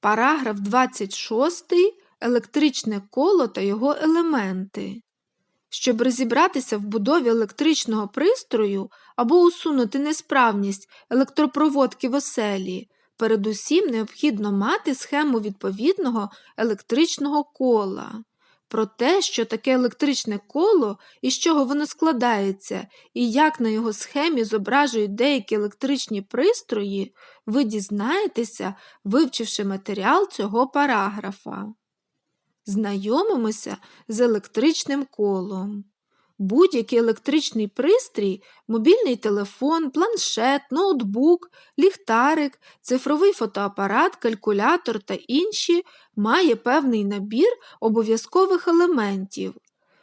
Параграф 26. Електричне коло та його елементи. Щоб розібратися в будові електричного пристрою або усунути несправність електропроводки в оселі, передусім необхідно мати схему відповідного електричного кола. Про те, що таке електричне коло і з чого воно складається, і як на його схемі зображують деякі електричні пристрої, ви дізнаєтеся, вивчивши матеріал цього параграфа. Знайомимося з електричним колом. Будь-який електричний пристрій, мобільний телефон, планшет, ноутбук, ліхтарик, цифровий фотоапарат, калькулятор та інші має певний набір обов'язкових елементів.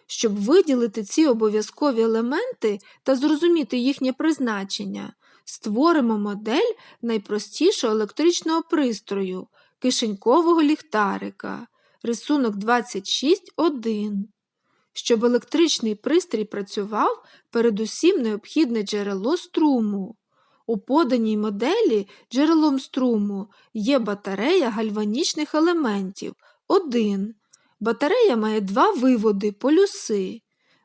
Щоб виділити ці обов'язкові елементи та зрозуміти їхнє призначення, створимо модель найпростішого електричного пристрою кишенькового ліхтарика. Рисунок 26.1. Щоб електричний пристрій працював, передусім необхідне джерело струму. У поданій моделі джерелом струму є батарея гальванічних елементів 1. Батарея має два виводи полюси.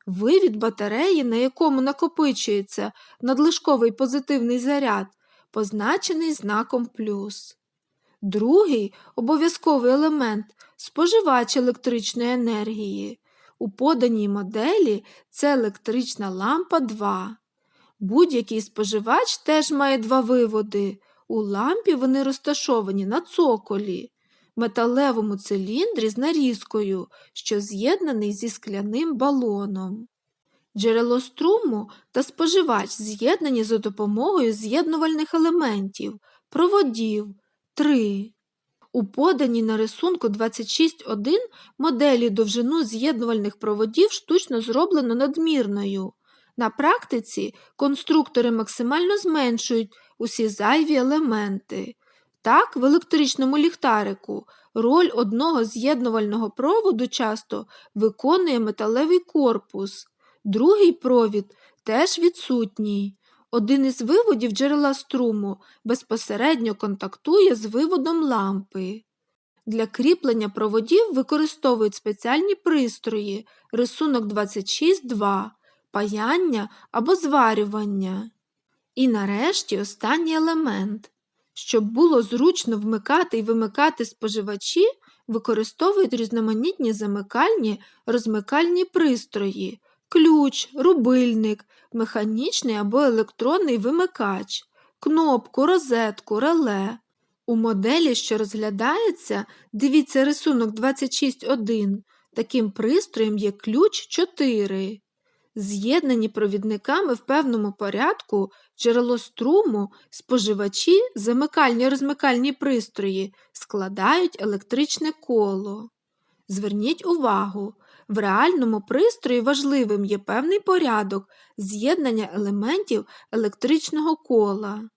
Вивід батареї, на якому накопичується надлишковий позитивний заряд, позначений знаком плюс. Другий обов'язковий елемент споживач електричної енергії. У поданій моделі це електрична лампа 2. Будь-який споживач теж має два виводи. У лампі вони розташовані на цоколі, металевому циліндрі з нарізкою, що з'єднаний зі скляним балоном. Джерело струму та споживач з'єднані за допомогою з'єднувальних елементів, проводів 3. У поданій на рисунку 26.1 моделі довжину з'єднувальних проводів штучно зроблено надмірною. На практиці конструктори максимально зменшують усі зайві елементи. Так, в електричному ліхтарику роль одного з'єднувального проводу часто виконує металевий корпус, другий провід теж відсутній. Один із виводів джерела струму безпосередньо контактує з виводом лампи. Для кріплення проводів використовують спеціальні пристрої, рисунок 26.2, паяння або зварювання. І нарешті останній елемент. Щоб було зручно вмикати і вимикати споживачі, використовують різноманітні замикальні розмикальні пристрої, ключ, рубильник, механічний або електронний вимикач, кнопку, розетку, реле. У моделі, що розглядається, дивіться рисунок 26.1, таким пристроєм є ключ 4. З'єднані провідниками в певному порядку джерело струму, споживачі, замикальні розмикальні пристрої складають електричне коло. Зверніть увагу, в реальному пристрої важливим є певний порядок з'єднання елементів електричного кола.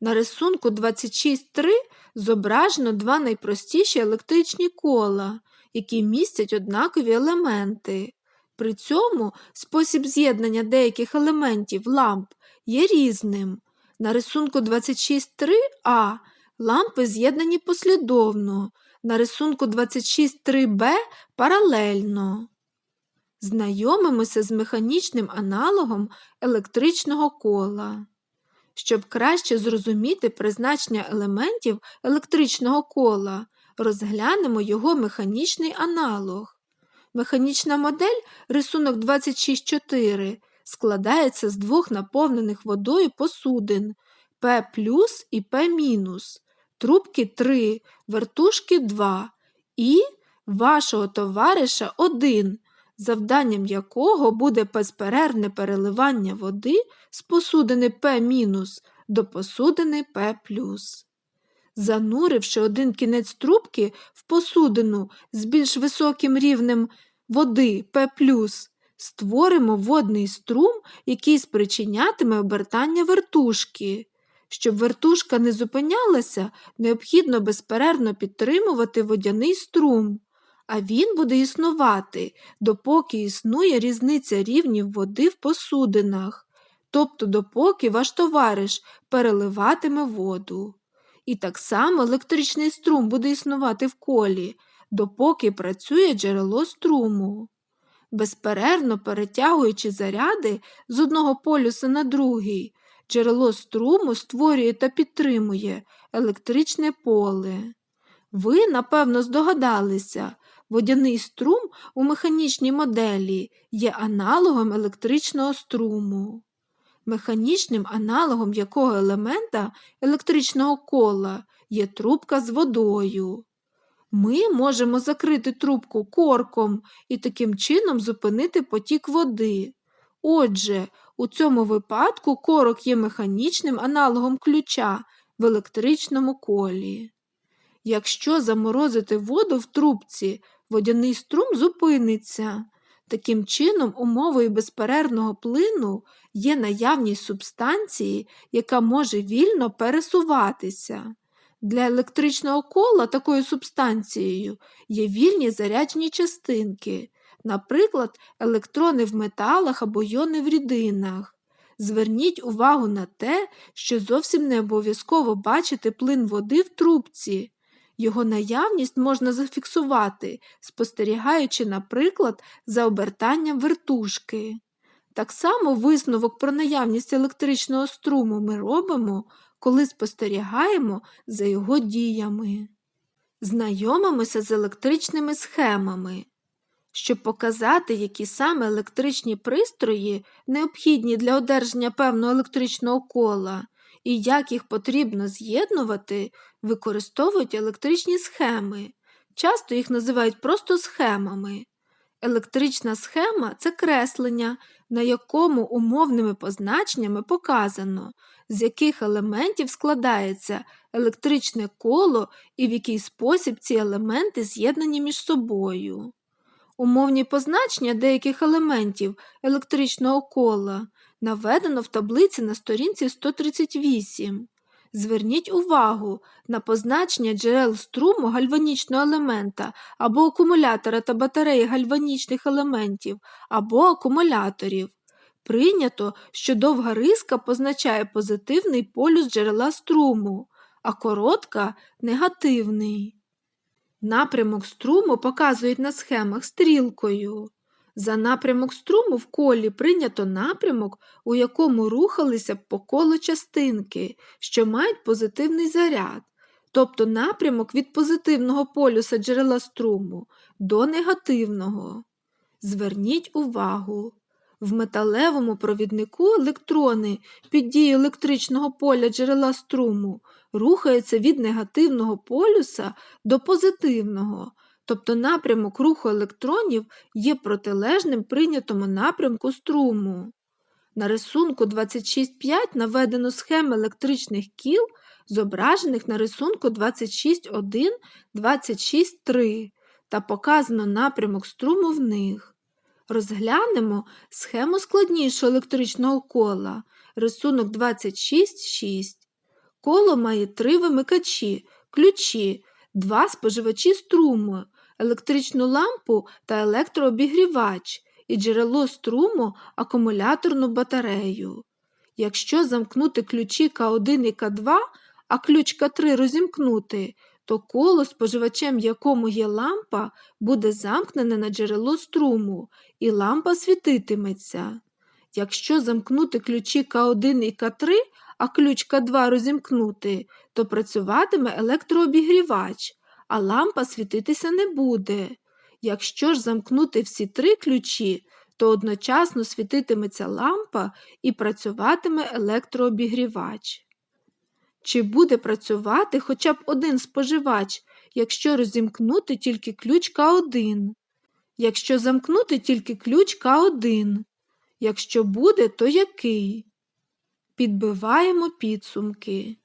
На рисунку 26.3 зображено два найпростіші електричні кола, які містять однакові елементи. При цьому спосіб з'єднання деяких елементів ламп є різним. На рисунку 26.3а лампи з'єднані послідовно, на рисунку 26.3b паралельно. Знайомимося з механічним аналогом електричного кола. Щоб краще зрозуміти призначення елементів електричного кола, розглянемо його механічний аналог. Механічна модель рисунок 26.4 складається з двох наповнених водою посудин P і P-, трубки 3, вертушки 2 і вашого товариша 1, завданням якого буде безперервне переливання води з посудини P- до посудини P+. Зануривши один кінець трубки в посудину з більш високим рівнем води P+, створимо водний струм, який спричинятиме обертання вертушки. Щоб вертушка не зупинялася, необхідно безперервно підтримувати водяний струм, а він буде існувати, допоки існує різниця рівнів води в посудинах, тобто допоки ваш товариш переливатиме воду. І так само електричний струм буде існувати в колі, допоки працює джерело струму. Безперервно перетягуючи заряди з одного полюса на другий, джерело струму створює та підтримує електричне поле. Ви, напевно, здогадалися, водяний струм у механічній моделі є аналогом електричного струму. Механічним аналогом якого елемента електричного кола є трубка з водою. Ми можемо закрити трубку корком і таким чином зупинити потік води. Отже, у цьому випадку корок є механічним аналогом ключа в електричному колі. Якщо заморозити воду в трубці, водяний струм зупиниться. Таким чином, умовою безперервного плину є наявність субстанції, яка може вільно пересуватися. Для електричного кола такою субстанцією є вільні заряджені частинки, наприклад, електрони в металах або йони в рідинах. Зверніть увагу на те, що зовсім не обов'язково бачити плин води в трубці. Його наявність можна зафіксувати, спостерігаючи, наприклад, за обертанням вертушки. Так само висновок про наявність електричного струму ми робимо, коли спостерігаємо за його діями. Знайомимося з електричними схемами. Щоб показати, які саме електричні пристрої необхідні для одержання певного електричного кола і як їх потрібно з'єднувати, використовують електричні схеми. Часто їх називають просто схемами. Електрична схема це креслення, на якому умовними позначеннями показано, з яких елементів складається електричне коло і в який спосіб ці елементи з'єднані між собою. Умовні позначення деяких елементів електричного кола наведено в таблиці на сторінці 138. Зверніть увагу на позначення джерел струму гальванічного елемента або акумулятора та батареї гальванічних елементів або акумуляторів. Прийнято, що довга риска позначає позитивний полюс джерела струму, а коротка негативний. Напрямок струму показують на схемах стрілкою. За напрямок струму в колі прийнято напрямок, у якому рухалися по колу частинки, що мають позитивний заряд, тобто напрямок від позитивного полюса джерела струму до негативного. Зверніть увагу. В металевому провіднику електрони під дією електричного поля джерела струму рухаються від негативного полюса до позитивного, тобто напрямок руху електронів є протилежним прийнятому напрямку струму. На рисунку 26.5 наведено схеми електричних кіл, зображених на рисунку 26.1, 26.3 та показано напрямок струму в них. Розглянемо схему складнішого електричного кола, рисунок 26.6. Коло має три вимикачі, ключі, два споживачі струму, електричну лампу та електрообігрівач і джерело струму акумуляторну батарею. Якщо замкнути ключі К1 і К2, а ключ К3 розімкнути, то коло, споживачем якому є лампа, буде замкнене на джерело струму, і лампа світитиметься. Якщо замкнути ключі К1 і К3, а ключ К2 розімкнути, то працюватиме електрообігрівач, а лампа світитися не буде. Якщо ж замкнути всі три ключі, то одночасно світитиметься лампа і працюватиме електрообігрівач. Чи буде працювати хоча б один споживач, якщо розімкнути тільки ключ К1? Якщо замкнути тільки ключ К1? Якщо буде, то який? Підбиваємо підсумки.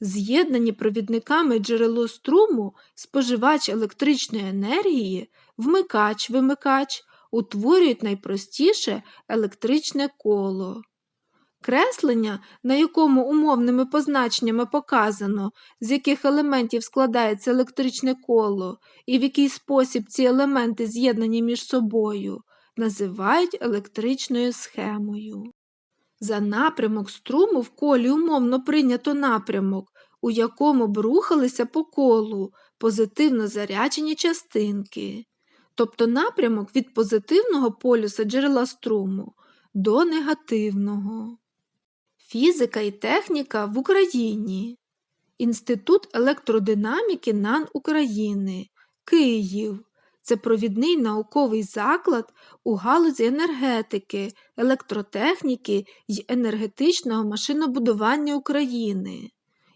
З'єднані провідниками джерело струму, споживач електричної енергії, вмикач-вимикач утворюють найпростіше електричне коло. Креслення, на якому умовними позначеннями показано, з яких елементів складається електричне коло і в який спосіб ці елементи з'єднані між собою, називають електричною схемою. За напрямок струму в колі умовно прийнято напрямок, у якому б рухалися по колу позитивно заряджені частинки, тобто напрямок від позитивного полюса джерела струму до негативного. Фізика і техніка в Україні. Інститут електродинаміки НАН України. Київ. Це провідний науковий заклад у галузі енергетики, електротехніки й енергетичного машинобудування України.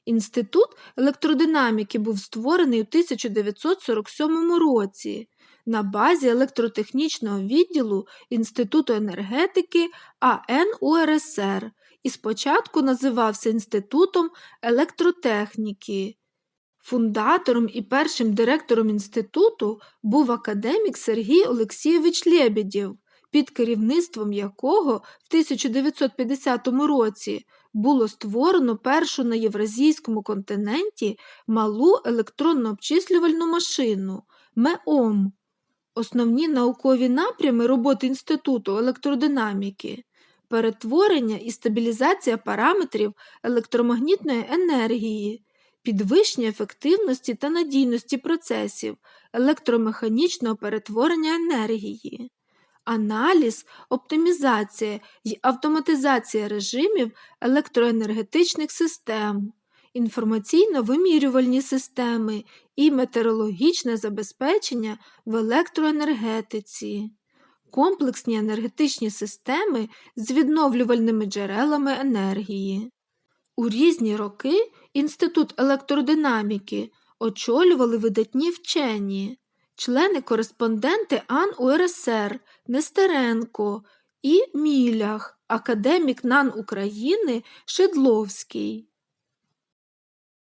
Інститут електродинаміки був створений у 1947 році на базі електротехнічного відділу Інституту енергетики АН УРСР і спочатку називався Інститутом електротехніки. Фундатором і першим директором інституту був академік Сергій Олексійович Лєбєдєв, під керівництвом якого в 1950 році було створено першу на Євразійському континенті малу електронно-обчислювальну машину МЕОМ. Основні наукові напрями роботи Інституту електродинаміки перетворення і стабілізація параметрів електромагнітної енергії, підвищення ефективності та надійності процесів електромеханічного перетворення енергії, аналіз, оптимізація й автоматизація режимів електроенергетичних систем, інформаційно-вимірювальні системи і метеорологічне забезпечення в електроенергетиці. Комплексні енергетичні системи з відновлювальними джерелами енергії. У різні роки Інститут електродинаміки очолювали видатні вчені, члени-кореспонденти АН УРСР Нестеренко і Мілях, академік НАН України Шедловський.